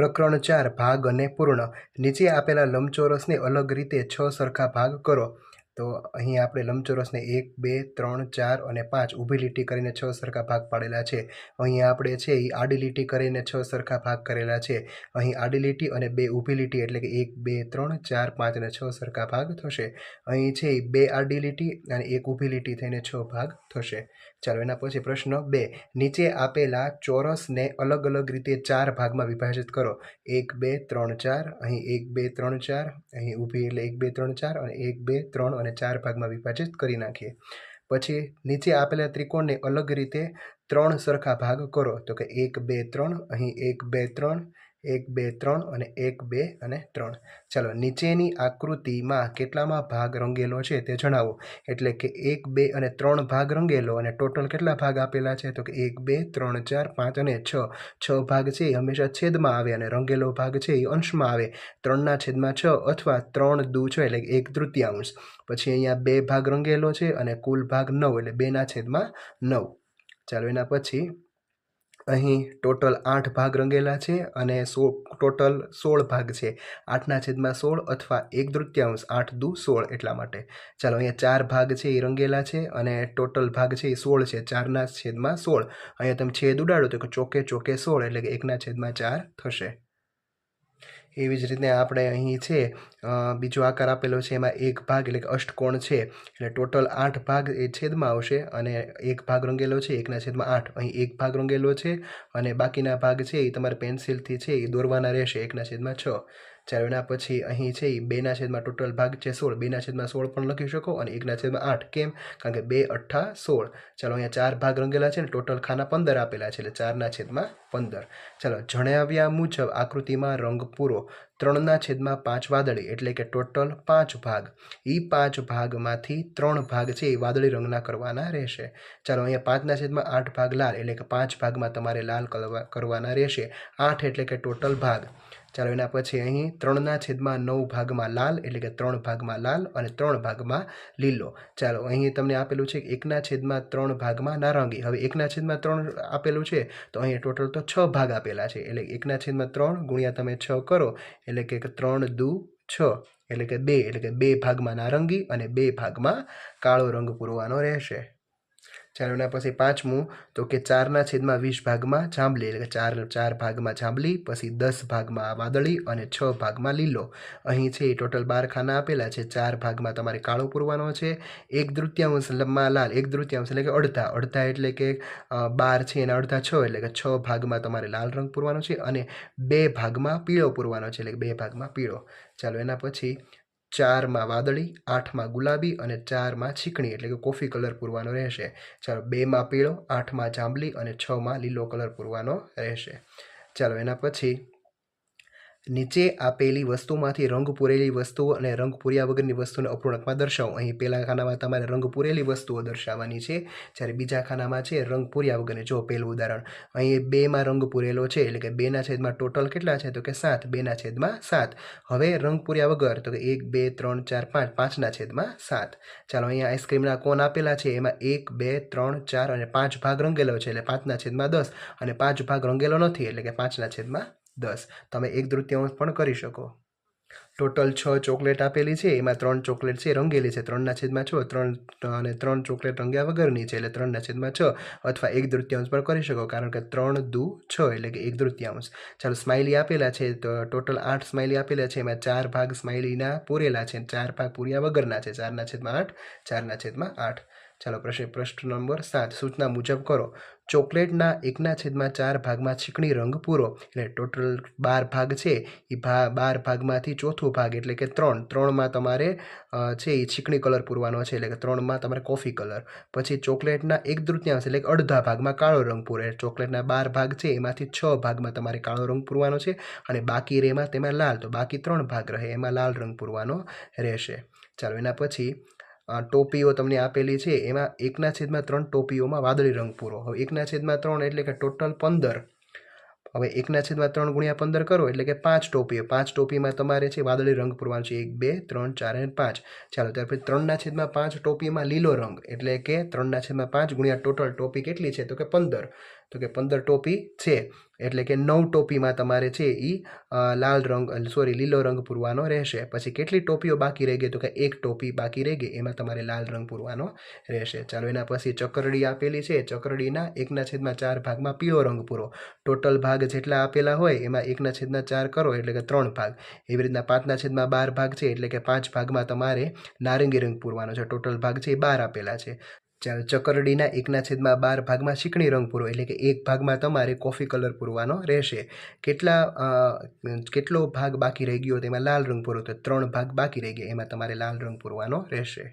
પ્રકરણ ચાર, ભાગ અને પૂર્ણ. નીચે આપેલા લંબચોરસને અલગ રીતે છ સરખા ભાગ કરો. તો અહીં આપણે લંબચોરસને એક, બે, ત્રણ, ચાર અને પાંચ ઊભી લીટી કરીને છ સરખા ભાગ પાડેલા છે. અહીં આપણે છે એ આડી લીટી કરીને છ સરખા ભાગ કરેલા છે. અહીં આડી લીટી અને બે ઊભી લીટી એટલે કે એક, બે, ત્રણ, ચાર, પાંચ અને છ સરખા ભાગ થશે. અહીં છે એ બે આડી લીટી અને એક ઊભી લીટી થઈને છ ભાગ થશે. ચાલો એના પછી પ્રશ્ન બે. નીચે આપેલા ચોરસને અલગ અલગ રીતે ચાર ભાગમાં વિભાજિત કરો. એક, બે, ત્રણ, ચાર. અહીં એક, બે, ત્રણ, ચાર. અહીં ઊભી એટલે એક, બે, ત્રણ, ચાર અને એક, બે, ત્રણ અને ચાર ભાગમાં વિભાજિત કરી નાખીએ. પછી નીચે આપેલા ત્રિકોણને અલગ રીતે ત્રણ સરખા ભાગ કરો. તો કે એક, બે, ત્રણ. અહીં એક, બે, ત્રણ. એક, બે, ત્રણ અને એક, બે અને ત્રણ. ચાલો, નીચેની આકૃતિમાં કેટલામાં ભાગ રંગેલો છે તે જણાવો. એટલે કે એક, બે અને ત્રણ ભાગ રંગેલો અને ટોટલ કેટલા ભાગ આપેલા છે? તો કે એક, બે, ત્રણ, ચાર, પાંચ અને છ. છ ભાગ છે એ હંમેશા છેદમાં આવે અને રંગેલો ભાગ છે એ અંશમાં આવે. ત્રણના છેદમાં છ અથવા ત્રણ દુ છ એટલે એક તૃતીયાંશ. પછી અહીંયા બે ભાગ રંગેલો છે અને કુલ ભાગ નવ એટલે બેના છેદમાં નવ. ચાલો, એના પછી અહીં ટોટલ આઠ ભાગ રંગેલા છે અને સો, ટોટલ સોળ ભાગ છે. આઠના છેદમાં સોળ અથવા એક તૃતીયાંશ આઠ દુ સોળ એટલા માટે. ચાલો, અહીંયા ચાર ભાગ છે એ રંગેલા છે અને ટોટલ ભાગ છે એ સોળ છે. ચારના છેદમાં સોળ. અહીંયા તમે છેદ ઉડાડો તો ચોકે ચોકે સોળ એટલે કે એકના છેદમાં ચાર થશે. એવી જ રીતે આપણે અહીં છે બીજો આકાર આપેલો છે, એમાં એક ભાગ એટલે કે અષ્ટકોણ છે, એટલે ટોટલ આઠ ભાગ એ છેદમાં આવશે અને એક ભાગ રંગેલો છે, એકના છેદમાં આઠ. અહીં એક ભાગ રંગેલો છે અને બાકીના ભાગ છે એ તમારે પેન્સિલથી છે એ દોરવાના રહેશે, એકના છેદમાં છ. ચાલો એના પછી અહીં છે એ બેના છેદમાં ટોટલ ભાગ છે સોળ. બેના છેદમાં સોળ પણ લખી શકો અને એકના છેદમાં આઠ. કેમ? કારણ કે બે અઠ્ઠા સોળ. ચાલો અહીંયા ચાર ભાગ રંગેલા છે ને ટોટલ ખાના પંદર આપેલા છે એટલે ચારના છેદમાં પંદર. ચાલો જણાવ્યા મુજબ આકૃતિમાં રંગ પૂરો. ત્રણના છેદમાં પાંચ વાદળી એટલે કે ટોટલ પાંચ ભાગ. એ પાંચ ભાગમાંથી ત્રણ ભાગ છે એ વાદળી રંગના કરવાના રહેશે. ચાલો અહીંયા પાંચના છેદમાં આઠ ભાગ લાલ એટલે કે પાંચ ભાગમાં તમારે લાલ કરવા કરવાના રહેશે. આઠ એટલે કે ટોટલ ભાગ. ચાલો એના પછી અહીં ત્રણના છેદમાં નવ ભાગમાં લાલ એટલે કે ત્રણ ભાગમાં લાલ અને ત્રણ ભાગમાં લીલો. ચાલો અહીં તમને આપેલું છે એકના છેદમાં ત્રણ ભાગમાં નારંગી. હવે એકના છેદમાં ત્રણ આપેલું છે તો અહીં ટોટલ તો છ ભાગ આપેલા છે. એટલે એકના છેદમાં ત્રણ ગુણ્યા તમે છ કરો એટલે કે ત્રણ દુ છ એટલે કે બે એટલે કે બે ભાગમાં નારંગી અને બે ભાગમાં કાળો રંગ પૂરવાનો રહેશે. ચાલો એના પછી પાંચમું, તો કે ચારના છેદમાં વીસ ભાગમાં જાંબલી, એટલે કે ચાર ચાર ભાગમાં જાંબલી, પછી દસ ભાગમાં વાદળી અને છ ભાગમાં લીલો. અહીં છે એ ટોટલ બાર ખાના આપેલા છે. ચાર ભાગમાં તમારે કાળો પૂરવાનો છે, એક તૃતીયાંશમાં લાલ, એક તૃતીયાંશ એટલે કે અડધા. અડધા એટલે કે બાર છે એના અડધા છ, એટલે કે છ ભાગમાં તમારે લાલ રંગ પૂરવાનો છે અને બે ભાગમાં પીળો પૂરવાનો છે, એટલે બે ભાગમાં પીળો. ચાલો એના પછી ચારમાં વાદળી, આઠમાં ગુલાબી અને ચારમાં છીકણી એટલે કે કોફી કલર પૂરવાનો રહેશે. ચાલો બેમાં પીળો, આઠમાં જાંબલી અને છમાં લીલો કલર પૂરવાનો રહેશે. ચાલો એના પછી નીચે આપેલી વસ્તુમાંથી રંગ પૂરેલી વસ્તુઓ અને રંગ પૂર્યા વગરની વસ્તુને અપૂર્ણાંકમાં દર્શાવો. અહીં પહેલા ખાનામાં તમારે રંગ પૂરેલી વસ્તુઓ દર્શાવવાની છે. જ્યારે બીજા ખાનામાં છે રંગ પૂર્યા વગરની. જો પહેલું ઉદાહરણ, અહીં બેમાં રંગ પૂરેલો છે, એટલે કે બેના છેદમાં ટોટલ કેટલા છે? તો કે સાત. બેના છેદમાં સાત. હવે રંગ પૂર્યા વગર, તો કે એક, બે, ત્રણ, ચાર, પાંચ. પાંચના છેદમાં સાત. ચાલો અહીંયા આઈસ્ક્રીમના કોન આપેલા છે? એમાં એક, બે, ત્રણ, ચાર અને પાંચ ભાગ રંગેલો છે, એટલે પાંચના છેદમાં દસ અને પાંચ ભાગ રંગેલો નથી, એટલે કે પાંચના છેદમાં દસ. તમે એક તૃતીયાંશ પણ કરી શકો. ટોટલ છ ચોકલેટ આપેલી છે, એમાં ત્રણ ચોકલેટ છે, રંગેલી છે. ત્રણના છેદમાં છ, ત્રણ અને ત્રણ ચોકલેટ રંગ્યા વગરની છે, એટલે ત્રણના છેદમાં છ. અથવા એક તૃતીયાંશ પણ કરી શકો, કારણ કે ત્રણ દુ છ, એટલે કે એક તૃતીયાંશ ચાલો સ્માઇલી આપેલા છે, તો ટોટલ આઠ સ્માઇલી આપેલા છે, એમાં ચાર ભાગ સ્માઇલીના પૂરેલા છે, ચાર ભાગ પૂર્યા વગરના છે, ચારના છેદમાં આઠ, ચારના છેદમાં આઠ. ચાલો પ્રશ્ન પ્રશ્ન નંબર સાત, સૂચના મુજબ કરો. ચોકલેટના એકના છેદમાં ચાર ભાગમાં ચીકણી રંગ પૂરો. એટલે ટોટલ બાર ભાગ છે. એ ભા, બાર ભાગમાંથી ચોથો ભાગ એટલે કે ત્રણ. ત્રણમાં તમારે છે એ ચીકણી કલર પૂરવાનો છે. એટલે કે ત્રણમાં તમારે કોફી કલર. પછી ચોકલેટના એક તૃતીયાંશ એટલે કે અડધા ભાગમાં કાળો રંગ પૂરે. ચોકલેટના બાર ભાગ છે. એમાંથી છ ભાગમાં તમારે કાળો રંગ પૂરવાનો છે. અને બાકી રેમાં તેમાં લાલ. તો બાકી ત્રણ ભાગ રહે. એમાં લાલ રંગ પૂરવાનો રહેશે. ચાલો એના પછી ટોપીઓ તમને આપેલી છે, એમાં એકના છેદમાં ત્રણ ટોપીઓમાં વાદળી રંગ પૂરો. હવે એકના છેદમાં ત્રણ એટલે કે ટોટલ પંદર. હવે એકના છેદમાં ત્રણ ગુણ્યા પંદર કરો, એટલે કે પાંચ ટોપીઓ. પાંચ ટોપીમાં તમારે છે વાદળી રંગ પૂરવાનો છે. એક, બે, ત્રણ, ચાર અને પાંચ. ચાલો, ત્યાર પછી ત્રણના છેદમાં પાંચ ટોપીમાં લીલો રંગ, એટલે કે ત્રણના છેદમાં પાંચ ગુણ્યા ટોટલ ટોપી કેટલી છે? તો કે પંદર. તો કે પંદર ટોપી છે. એટલે કે નવ ટોપીમાં તમારે છે એ લાલ રંગ સોરી, લીલો રંગ પૂરવાનો રહેશે. પછી કેટલી ટોપીઓ બાકી રહી ગઈ તો કે એક ટોપી બાકી રહી ગઈ, એમાં તમારે લાલ રંગ પૂરવાનો રહેશે. ચાલો એના પછી ચકરડી આપેલી છે. ચકરડીના એકના છેદમાં ચાર ભાગમાં પીળો રંગ પૂરો. ટોટલ ભાગ જેટલા આપેલા હોય એમાં એકના છેદના ચાર કરો, એટલે કે ત્રણ ભાગ. એવી રીતના પાંચના છેદમાં બાર ભાગ છે, એટલે કે પાંચ ભાગમાં તમારે નારંગી રંગ પૂરવાનો છે. ટોટલ ભાગ છે એ બાર આપેલા છે. ચાલો ચકરડીના એકના છેદમાં બાર ભાગમાં શીકણી રંગ પૂરો, એટલે કે એક ભાગમાં તમારે કોફી કલર પૂરવાનો રહેશે. કેટલા કેટલો ભાગ બાકી રહી ગયો તેમાં લાલ રંગ પૂરો, તો ત્રણ ભાગ બાકી રહી ગયા, એમાં તમારે લાલ રંગ પૂરવાનો રહેશે.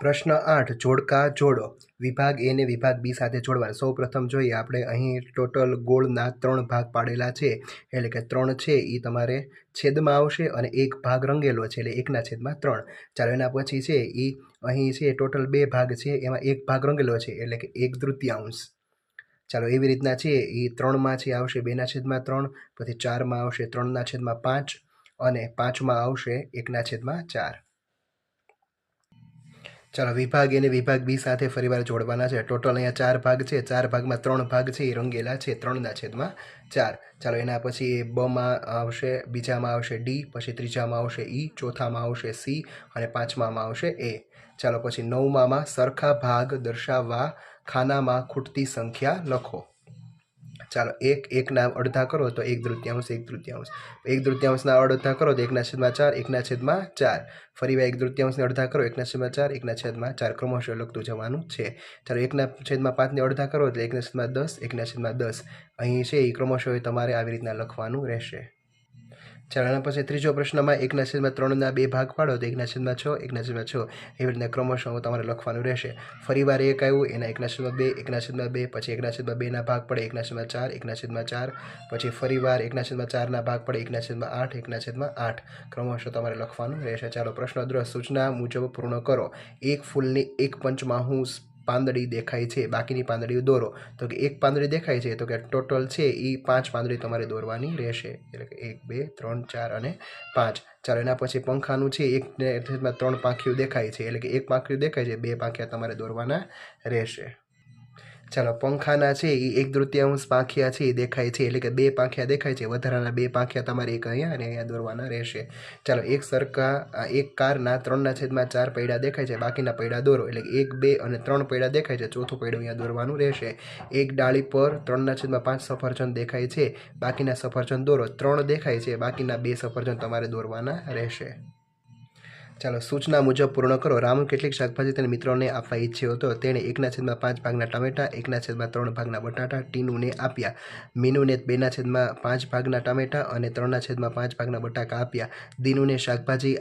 પ્રશ્ન આઠ, જોડકા જોડો. વિભાગ એ ને વિભાગ બી સાથે જોડવાના. સૌ પ્રથમ જોઈએ, આપણે અહીં ટોટલ ગોળના ત્રણ ભાગ પાડેલા છે. એટલે કે ત્રણ છે એ તમારે છેદમાં આવશે અને એક ભાગ રંગેલો છે, એટલે એકના છેદમાં ત્રણ. ચાલો, એના પછી છે એ અહીં છે ટોટલ બે ભાગ છે, એમાં એક ભાગ રંગેલો છે, એટલે કે એક તૃતીયાંશ. ચાલો, એવી રીતના છે એ ત્રણમાં છે, આવશે બેના છેદમાં ત્રણ, પછી ચારમાં આવશે ત્રણના છેદમાં પાંચ, અને પાંચમાં આવશે એકના છેદમાં ચાર. ચાલો, વિભાગ એને વિભાગ બી સાથે ફરીવાર જોડવાના છે. ટોટલ અહીંયા ચાર ભાગ છે. ચાર ભાગમાં ત્રણ ભાગ છે. એ રંગેલા છે. ત્રણના છેદમાં ચાર. ચાલો, એના પછી બમાં આવશે, બીજામાં આવશે ડી પછી ત્રીજામાં આવશે ઈ ચોથામાં આવશે સી અને પાંચમામાં આવશે એ ચાલો, પછી નવમામાં સરખા ભાગ દર્શાવવા, ખાનામાં ખૂટતી સંખ્યા લખો. ચાલો, એક, એકના અડધા કરો તો એક તૃતીયાંશ એક તૃતીયાંશ. એક તૃતીયાંશના અડધા કરો તો એકના છેદમાં ચાર, એકના છેદમાં ચાર. ફરી એક તૃતીયાંશને અડધા કરો, એકના છેદમાં ચાર, એકના છેદમાં ચાર. ક્રમશઃ લખતું જવાનું છે. ચાલો, એકના છેદમાં પાંચને અડધા કરો એટલે એકના છેદમાં દસ, એકના છેદમાં દસ. અહીં છે એ ક્રમશઃ તમારે આવી રીતના લખવાનું રહેશે. ચાલો પછી ત્રીજો પ્રશ્નમાં એકના છેદમાં ત્રણના બે ભાગ પાડો તો એકના છેદમાં છ એકના છેદમાં છ એવી રીતના ક્રમશઃ તમારે લખવાનું રહેશે ફરીવાર એક આવ્યું એના એકના છેદમાં બે એકના છેદમાં બે પછી એકના છેદમાં બેના ભાગ પડે એકના છેદમાં ચાર એકના છેદમાં ચાર પછી ફરીવાર એકના છેદમાં ચારના ભાગ પડે એકના છેદમાં આઠ એકના છેદમાં આઠ ક્રમશઃ તમારે લખવાનું રહેશે ચાલો પ્રશ્ન દ્રશ સૂચના મુજબ પૂર્ણ કરો એક ફૂલની એક પંચમાં હું પાંદડી દેખાય છે, બાકીની પાંદડીઓ દોરો. તો કે એક પાંદડી દેખાય છે, તો કે ટોટલ છે એ પાંચ પાંદડી તમારે દોરવાની રહેશે. એટલે કે એક, બે, ત્રણ, ચાર અને પાંચ. ચાલો એના પછી પંખાનું છે, એક ત્રણ પાંખીઓ દેખાય છે. એટલે કે એક પાંખીઓ દેખાય છે, બે પાંખિયા તમારે દોરવાના રહેશે. ચાલો, પંખાના છે એ એક તૃતીયાંશ પાંખિયા છે એ દેખાય છે. એટલે કે બે પાંખિયા દેખાય છે. વધારાના બે પાંખિયા તમારે એક અહીંયા અને અહીંયા દોરવાના રહેશે. ચાલો, એક સરખા એક કારના ત્રણના છેદમાં ચાર પૈડા દેખાય છે. બાકીના પૈડા દોરો. એટલે એક, બે અને ત્રણ પૈડા દેખાય છે. ચોથું પૈડું અહીંયા દોરવાનું રહેશે. એક ડાળી પર ત્રણના છેદમાં પાંચ સફરજન દેખાય છે. બાકીના સફરજન દોરો. ત્રણ દેખાય છે. બાકીના બે સફરજન તમારે દોરવાના રહેશે. ચાલો સૂચના મુજબ પૂર્ણ કરો. રામુ કેટલીક શાકભાજી તેના મિત્રોને આપવા ઈચ્છ્યો હતો. તેણે એકના છેદમાં પાંચ ભાગના ટમેટા, એકના છેદમાં ત્રણ ભાગના બટાટા, ટીનુને આપ્યા. મીનુને બેના છેદમાં પાંચ ભાગના ટમેટા અને ત્રણના છેદમાં પાંચ ભાગના બટાકા આપ્યા. દીનુને શાકભાજી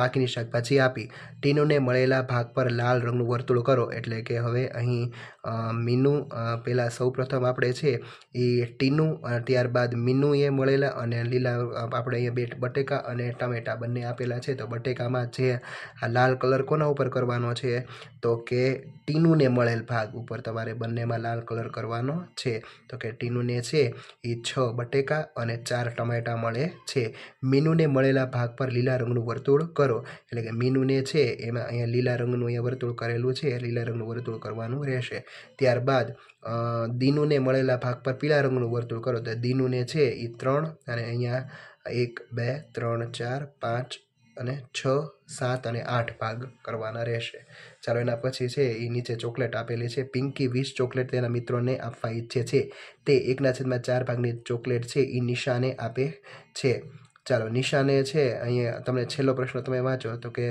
બાકીની શાકભાજી આપી. ટીનુને મળેલા ભાગ પર લાલ રંગનું વર્તુળ કરો. એટલે કે હવે અહીં મીનુ પહેલાં સૌપ્રથમ આપણે છે એ ટીનું ત્યારબાદ મીનુએ મળેલા અને લીલા આપણે અહીંયા બે બટેકા અને ટમેટા બંને આપેલા છે. તો બટેકામાં જે આ લાલ કલર કોના ઉપર કરવાનો છે? તો કે ટીનુને મળેલ ભાગ ઉપર તમારે બંનેમાં લાલ કલર કરવાનો છે. તો કે ટીનુને છે એ છ બટેકા અને ચાર ટમેટા મળે છે. મીનુને મળેલા ભાગ પર લીલા રંગનું વર્તુળ કરો. એટલે કે મીનુને છે એમાં અહીંયા લીલા રંગનું અહીંયા વર્તુળ કરેલું છે. લીલા રંગનું વર્તુળ કરવાનું રહેશે. ત્યારબાદ દીનુને મળેલા ભાગ પર પીળા રંગનું વર્તુળ કરો. તો દીનુને છે એ ત્રણ અને અહીંયા એક, બે, ત્રણ, ચાર, પાંચ અને છ, સાત અને આઠ ભાગ કરવાના રહેશે. ચાલો એના પછી છે એ નીચે ચોકલેટ આપેલી છે. પિંકી વીસ ચોકલેટ તેના મિત્રોને આપવા ઈચ્છે છે. તે એકના છેદમાં ચાર ભાગની ચોકલેટ છે. એ નિશાને આપે છે. ચાલો નિશાને છે, અહીંયા તમને છેલ્લો પ્રશ્ન તમે વાંચો તો કે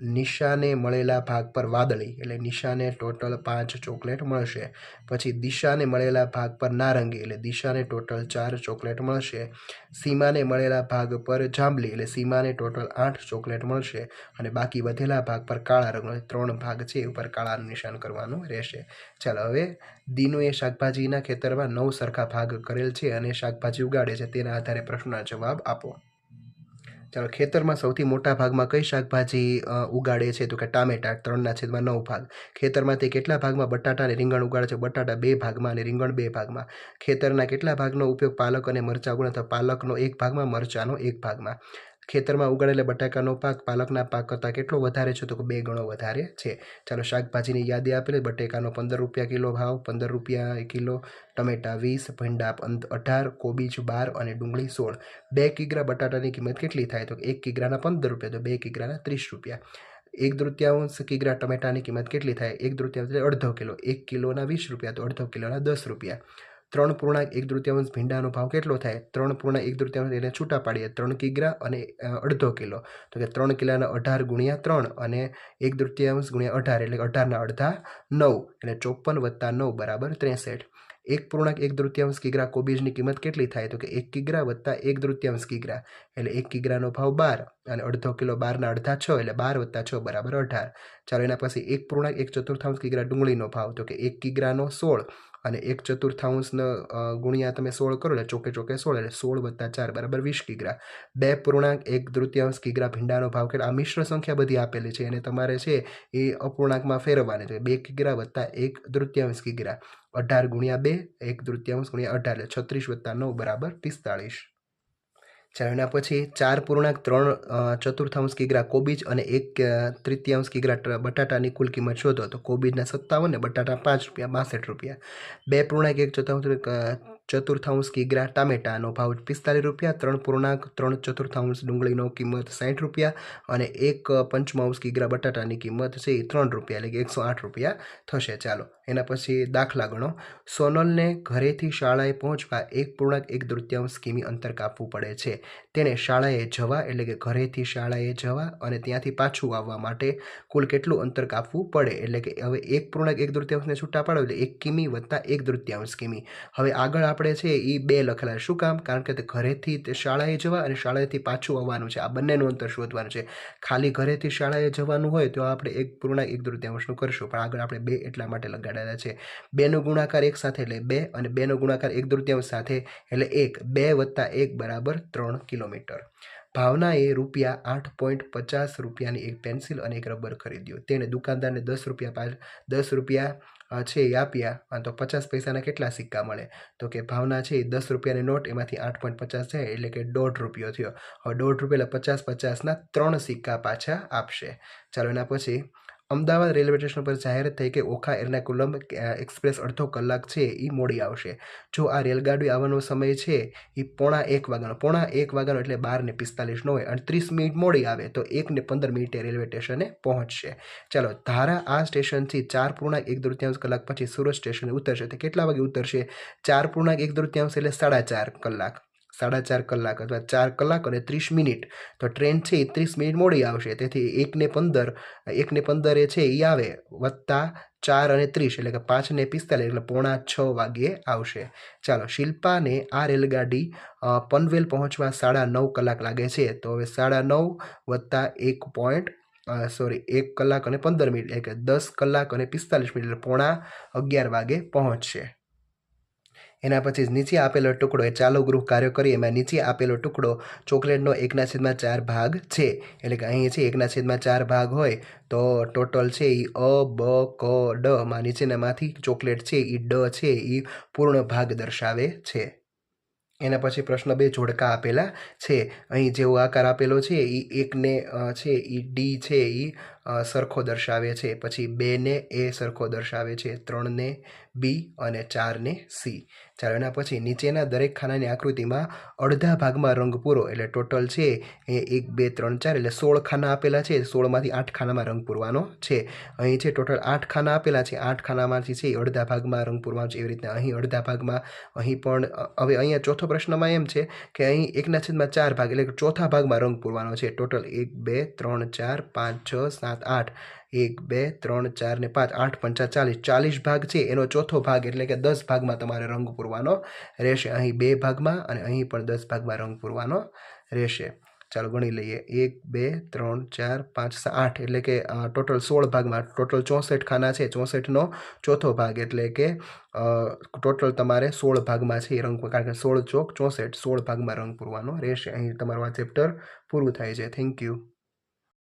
નિશાને મળેલા ભાગ પર વાદળી, એટલે નિશાને ટોટલ પાંચ ચોકલેટ મળશે. પછી દિશાને મળેલા ભાગ પર નારંગી, એટલે દિશાને ટોટલ ચાર ચોકલેટ મળશે. સીમાને મળેલા ભાગ પર જાંબલી, એટલે સીમાને ટોટલ આઠ ચોકલેટ મળશે. અને બાકી વધેલા ભાગ પર કાળા રંગનો ત્રણ ભાગ છે, એ ઉપર કાળાનું નિશાન કરવાનું રહેશે. ચાલો હવે દીનુએ શાકભાજીના ખેતરમાં નવ સરખા ભાગ કરેલ છે અને શાકભાજી ઉગાડે છે, તેના આધારે પ્રશ્નના જવાબ આપો. ચાલો, ખેતરમાં સૌથી મોટા ભાગમાં કઈ શાકભાજી ઉગાડે છે? તો કે ટામેટા, ત્રણના છેદમાં નવ ભાગ. ખેતરમાં તે કેટલા ભાગમાં બટાટા અને રીંગણ ઉગાડે છે? બટાટા બે ભાગમાં અને રીંગણ બે ભાગમાં. ખેતરના કેટલા ભાગનો ઉપયોગ પાલક અને મરચાં ઉગાડે તો પાલકનો એક ભાગમાં, મરચાંનો એક ભાગમાં. ખેતરમાં ઉગાડેલા બટાકાનો પાક, પાલકના પાક કરતાં કેટલો વધારે છે તો બે ગણો વધારે છે. ચાલો શાકભાજીની યાદી આપેલી બટેકાનો પંદર રૂપિયા કિલો ભાવ, પંદર રૂપિયા કિલો ટમેટા વીસ ભીંડા અઢાર, કોબીજ બાર અને ડુંગળી સોળ. બે કિગ્રા બટાટાની કિંમત કેટલી થાય તો એક કિગ્રાના પંદર રૂપિયા તો બે કિગ્રાના ત્રીસ રૂપિયા. એક તૃતીયાંશ કિગ્રા ટમેટાની કિંમત કેટલી થાય? એક તૃતીયાંશ અડધો કિલો. એક કિલોના વીસ રૂપિયા તો અડધો કિલોના દસ રૂપિયા. ત્રણ પૂર્ણાંક એક તૃતીયાંશ ભીંડાનો ભાવ કેટલો થાય? ત્રણ પૂર્ણાંક એક તૃતીયાંશ એને છૂટા પાડીએ. ત્રણ કિગ્રા અને અડધો કિલો. તો કે ત્રણ કિલોના અઢાર ગુણ્યા ત્રણ અને એક તૃતીયાંશ ગુણ્યા અઢાર એટલે અઢારના અડધા નવ એટલે ચોપન વત્તા નવ બરાબર ત્રેસઠ. એક પૂર્ણાંક એક તૃતીયાંશ કિગ્રા કોબીજની કિંમત કેટલી થાય? તો કે એક કિગ્રા વત્તા એક તૃતીયાંશ કિગ્રા એટલે એક કિગ્રાનો ભાવ બાર અને અડધો કિલો બારના અડધા છ એટલે બાર વત્તા છ બરાબર અઢાર. ચાલો એના પછી એક પૂર્ણાંક એક ચતુર્થાંશ કિગ્રા ડુંગળીનો ભાવ. તો કે એક કિગ્રાનો સોળ અને એક ચતુર્થાંશન ગુણ્યા તમે સોળ કરો એટલે ચોકે ચોકે સોળ એટલે સોળ વત્તા ચાર બરાબર વીસ કિગ્રા. બે પૂર્ણાંક, એક તૃતીયાંશ કિગ્રા ભીંડાનો ભાવ કેટલા આ મિશ્ર સંખ્યા બધી આપેલી છે અને તમારે છે એ અપૂર્ણાંકમાં ફેરવવાની છે. બે કિગ્રા વત્તા એક તૃતીયાંશ કિગ્રા. અઢાર ગુણ્યા બે, એક તૃતીયાંશ ગુણ્યા અઢાર એટલે છત્રીસ વત્તા નવ બરાબર પિસ્તાળીસ. એના પછી ચાર પૂર્ણાંક ત્રણ ચતુર્થાંશ કિગ્રા કોબીજ અને એક તૃતીયાંશ કિગ્રા બટાટાની કુલ કિંમત શોધો. તો કોબીજના સત્તાવન ને બટાટા પાંચ રૂપિયા, બાસઠ રૂપિયા. બે પૂર્ણાંક, એક ચતુર્થાંશ ચતુર્થાંશ કિગ્રા ટામેટાનો ભાવ પિસ્તાલીસ રૂપિયા, ત્રણ પૂર્ણાંક, ત્રણ ચતુર્થાંશ ડુંગળીનો કિંમત સાઠ રૂપિયા અને એક પંચમાંશ કિગ્રા બટાટાની કિંમત છે એ ત્રણ રૂપિયા, એટલે કે એકસો આઠ રૂપિયા થશે. ચાલો, એના પછી દાખલા ગણો. સોનલને ઘરેથી શાળાએ પહોંચવા એક પૂર્ણાંક, એક તૃતીયાંશ કિમી અંતર કાપવું પડે છે. તેણે શાળાએ જવા, એટલે કે ઘરેથી શાળાએ જવા અને ત્યાંથી પાછું આવવા માટે કુલ કેટલું અંતર કાપવું પડે? એટલે કે હવે એક પૂર્ણાંક, એક દૃત્યાંશને છૂટા પાડો, એટલે એક કિમી વત્તા એક દૃત્યાંશ કિમી. હવે આગળ આપણે છે એ બે લખેલા. શું કામ? કારણ કે તે ઘરેથી તે શાળાએ જવા અને શાળાએથી પાછું આવવાનું છે. આ બંનેનું અંતર શોધવાનું છે. ખાલી ઘરેથી શાળાએ જવાનું હોય તો આપણે એક પૂર્ણાંક, એક દૃત્યાંશનું કરશું. પણ આગળ આપણે બે એટલા માટે લગાડેલા છે. બેનો ગુણાકાર એક સાથે એટલે બે અને બેનો ગુણાકાર એક દૃત્યાંશ સાથે એટલે એક. બે વત્તા એક બરાબર ત્રણ કિલોમીટર. ભાવનાએ રૂપિયા આઠ પોઈન્ટ પચાસ રૂપિયાની એક પેન્સિલ અને એક રબર ખરીદ્યો. તેણે દુકાનદારને દસ રૂપિયા દસ રૂપિયા છે એ આપ્યા. તો પચાસ પૈસાના કેટલા સિક્કા મળે? તો કે ભાવના છે એ દસ રૂપિયાની નોટ, એમાંથી આઠ પોઈન્ટ પચાસ છે એટલે કે દોઢ રૂપિયો થયો. હવે દોઢ રૂપિયા પચાસ પચાસના ત્રણ સિક્કા પાછા આપશે. ચાલો એના પછી અમદાવાદ રેલવે સ્ટેશન પર જાહેરાત થઈ કે ઓખા એર્નાકુલમ એક્સપ્રેસ અડધો કલાક છે એ મોડી આવશે. જો આ રેલગાડી આવવાનો સમય છે એ પોણા એક વાગ્યાનો, પોણા એક વાગ્યાનો એટલે બાર ને પિસ્તાલીસનો હોય અને ત્રીસ મિનિટ મોડી આવે, તો એક ને પંદર મિનિટે રેલવે સ્ટેશને પહોંચશે. ચાલો, ધારા આ સ્ટેશનથી ચાર પૂર્ણાંક એક દૃત્યાંશ કલાક પછી સુરત સ્ટેશને ઉતરશે, તો કેટલા વાગે ઉતરશે? ચાર પૂર્ણાંક એક દૃત્યાંશ એટલે સાડા ચાર કલાક. સાડા ચાર કલાક અથવા ચાર કલાક અને ત્રીસ મિનિટ. તો ટ્રેન છે એ ત્રીસ મિનિટ મોડી આવશે. તેથી એકને પંદર એકને પંદર છે એ આવે વત્તા ચાર અને ત્રીસ એટલે કે પાંચ ને પિસ્તાલીસ એટલે પોણા છ વાગ્યે આવશે. ચાલો શિલ્પાને આ રેલગાડી પનવેલ પહોંચવા સાડા નવ કલાક લાગે છે. તો હવે સાડા નવ વત્તા એક પોઈન્ટ સોરી, એક કલાક અને પંદર મિનિટ એટલે કે દસ કલાક અને પિસ્તાલીસ મિનિટ એટલે પોણા અગિયાર વાગે પહોંચશે. એના પછી નીચે આપેલો ટુકડો એ ચાલુ ગૃહ કાર્ય કરી એમાં નીચે આપેલો ટુકડો ચોકલેટનો એકના છેદમાં ચાર ભાગ છે. એટલે કે અહીં છે એકના છેદમાં ચાર ભાગ હોય તો ટોટલ છે એ અ, બ, ક, ડ. માં નીચેનામાંથી ચોકલેટ છે એ ડ છે એ પૂર્ણ ભાગ દર્શાવે છે. એના પછી પ્રશ્ન બે જોડકા આપેલા છે. અહીં જેવો આકાર આપેલો છે એ એકને છે એ ડી છે એ સરખો દર્શાવે છે. પછી બેને એ સરખો દર્શાવે છે. ત્રણને બી અને ચારને સી. ચાલો, એના પછી નીચેના દરેક ખાનાની આકૃતિમાં અડધા ભાગમાં રંગ પૂરો એટલે ટોટલ છે એ એક, બે, ત્રણ, ચાર એટલે સોળ ખાના આપેલા છે. સોળમાંથી આઠ ખાનામાં રંગ પૂરવાનો છે. અહીં છે ટોટલ આઠ ખાના આપેલા છે, આઠ ખાનામાંથી છે અડધા ભાગમાં રંગ પૂરવાનો છે. એવી રીતના અહીં અડધા ભાગમાં, અહીં પણ હવે અહીંયા ચોથો પ્રશ્નમાં એમ છે કે અહીં એકના છેદમાં ચાર ભાગ એટલે ચોથા ભાગમાં રંગ પૂરવાનો છે. ટોટલ એક, બે, ત્રણ, ચાર, પાંચ, છ, સાત આઠ, એક, બે, ત્રણ, ચાર ને પાંચ, આઠ, પંચા ચાલીસ. ચાલીસ ભાગ છે, એનો ચોથો ભાગ એટલે કે દસ ભાગમાં તમારે રંગ પૂરવાનો રહેશે. અહીં બે ભાગમાં અને અહીં પણ દસ ભાગમાં રંગ પૂરવાનો રહેશે. ચાલો ગણી લઈએ. એક, બે, ત્રણ, ચાર, પાંચ આઠ એટલે કે ટોટલ સોળ ભાગમાં. ટોટલ ચોસઠ ખાના છે. ચોસઠનો ચોથો ભાગ એટલે કે ટોટલ તમારે સોળ ભાગમાં છે એ રંગ કારણ કે સોળ ચોક ચોસઠ સોળ ભાગમાં રંગ પૂરવાનો રહેશે. અહીં તમારું આ ચેપ્ટર પૂરું થાય છે. Thank you.